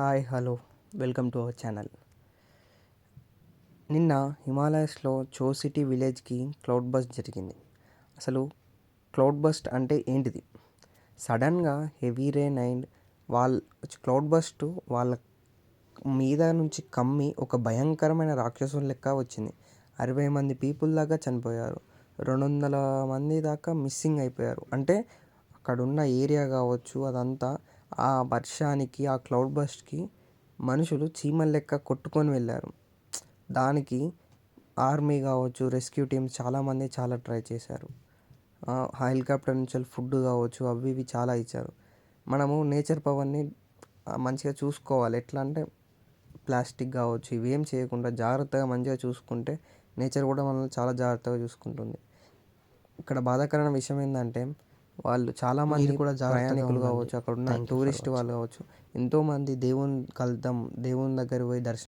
Hi hello welcome to our channel. నిన్న హిమాలయస్లో చో సిటీ విలేజ్కి క్లౌడ్ బస్ట్ జరిగింది. అసలు క్లౌడ్ బస్ట్ అంటే ఏంటిది? సడన్గా హెవీ రెయిన్ అండ్ వాళ్ళ క్లౌడ్ బస్ట్ వాళ్ళ మీద నుంచి కమ్మి ఒక భయంకరమైన రాక్షసుల లెక్క వచ్చింది. అరవై మంది పీపుల్ దాకా చనిపోయారు. రెండు వందల మంది దాకా మిస్సింగ్ అయిపోయారు. అంటే అక్కడున్న ఏరియా కావచ్చు అదంతా ఆ వర్షానికి ఆ క్లౌడ్ బస్ట్కి మనుషులు చీమల లెక్క కొట్టుకొని వెళ్ళారు. దానికి ఆర్మీ కావచ్చు రెస్క్యూ టీమ్ చాలామంది చాలా ట్రై చేశారు. హెలికాప్టర్ నుంచి ఫుడ్ కావచ్చు అవి ఇవి చాలా ఇచ్చారు. మనము నేచర్ పవర్ని మంచిగా చూసుకోవాలి. ఎట్లా అంటే ప్లాస్టిక్ కావచ్చు ఇవేం చేయకుండా జాగ్రత్తగా మంచిగా చూసుకుంటే నేచర్ కూడా మనల్ని చాలా జాగ్రత్తగా చూసుకుంటుంది. ఇక్కడ బాధాకరమైన విషయం ఏంటంటే వాళ్ళు చాలామంది కూడా ప్రయాణికులు కావచ్చు అక్కడ ఉన్న టూరిస్ట్ వాళ్ళు కావచ్చు ఎంతోమంది దేవుని కలుద్దాం దేవుని దగ్గర పోయి దర్శనం